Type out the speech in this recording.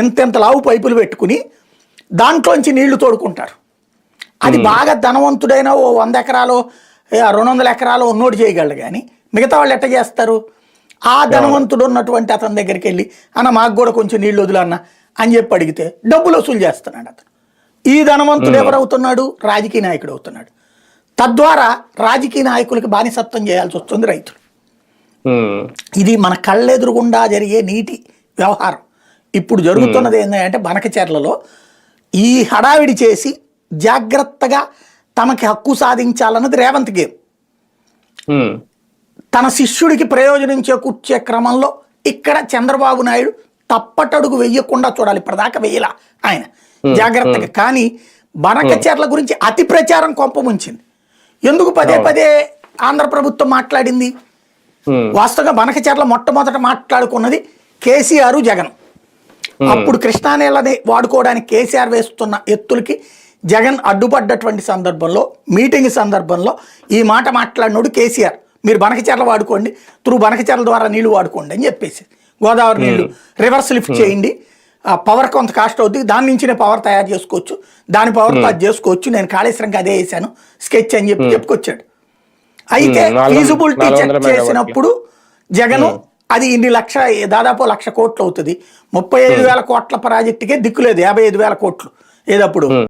ఇంతెంత లావు పైపులు పెట్టుకుని దాంట్లోంచి నీళ్ళు తోడుకుంటారు. అది బాగా ధనవంతుడైన ఓ వంద ఎకరాలు రెండు వందల ఎకరాలు ఉన్నోడు చేయగలడు కానీ మిగతా వాళ్ళు ఎట్ట చేస్తారు? ఆ ధనవంతుడు ఉన్నటువంటి అతని దగ్గరికి వెళ్ళి అన్న మాకు కూడా కొంచెం నీళ్ళు వదులు అన్న అని చెప్పి అడిగితే డబ్బులు వసూలు చేస్తున్నాడు అతను. ఈ ధనవంతుడు ఎవరవుతున్నాడు రాజకీయ నాయకుడు అవుతున్నాడు. తద్వారా రాజకీయ నాయకులకి బానిసత్వం చేయాల్సి వస్తుంది రైతులు. ఇది మన కళ్ళెదురుగుండా జరిగే నీటి వ్యవహారం. ఇప్పుడు జరుగుతున్నది ఏంటంటే బనకచెర్లలో ఈ హడావిడి చేసి జాగ్రత్తగా తమకి హక్కు సాధించాలన్నది రేవంత్ గేమ్. తన శిష్యుడికి ప్రయోజనం చేకూర్చే క్రమంలో ఇక్కడ చంద్రబాబు నాయుడు తప్పటడుగు వెయ్యకుండా చూడాలి. ఇప్పటిదాకా వెయ్యలా ఆయన. జాగ్రత్తగా. కానీ బనకచెర్ల గురించి అతి ప్రచారం కొంపముంచింది ఎందుకు పదే పదే ఆంధ్ర ప్రభుత్వం మాట్లాడింది? వాస్తవంగా బనకచెర్ల మొట్టమొదట మాట్లాడుకున్నది కేసీఆర్ జగన్. అప్పుడు కృష్ణా నీళ్ళని వాడుకోవడానికి కేసీఆర్ వేస్తున్న ఎత్తులకి జగన్ అడ్డుపడ్డటువంటి సందర్భంలో మీటింగ్ సందర్భంలో ఈ మాట మాట్లాడినోడు కేసీఆర్. మీరు బనకచెర్ల వాడుకోండి త్రూ బనకచెర్ల ద్వారా నీళ్ళు వాడుకోండి అని చెప్పేసి. గోదావరి నీళ్ళు రివర్స్ లిఫ్ట్ చేయండి. ఆ పవర్ కొంత కాస్ట్ అవుద్ది. దాని నుంచినే పవర్ తయారు చేసుకోవచ్చు. దాని పవర్ అది చేసుకోవచ్చు. నేను కాళేశ్వరంకి అదే వేసాను స్కెచ్ అని చెప్పి చెప్పుకొచ్చాడు. అయితే ఫీజిబిలిటీ చెక్. చేసినప్పుడు జగను అది ఇన్ని లక్ష దాదాపు లక్ష కోట్లు అవుతుంది. ముప్పై ఐదు వేల కోట్ల ప్రాజెక్టుకే దిక్కులేదు యాభై ఐదు వేల కోట్లు. ఏదప్పుడు?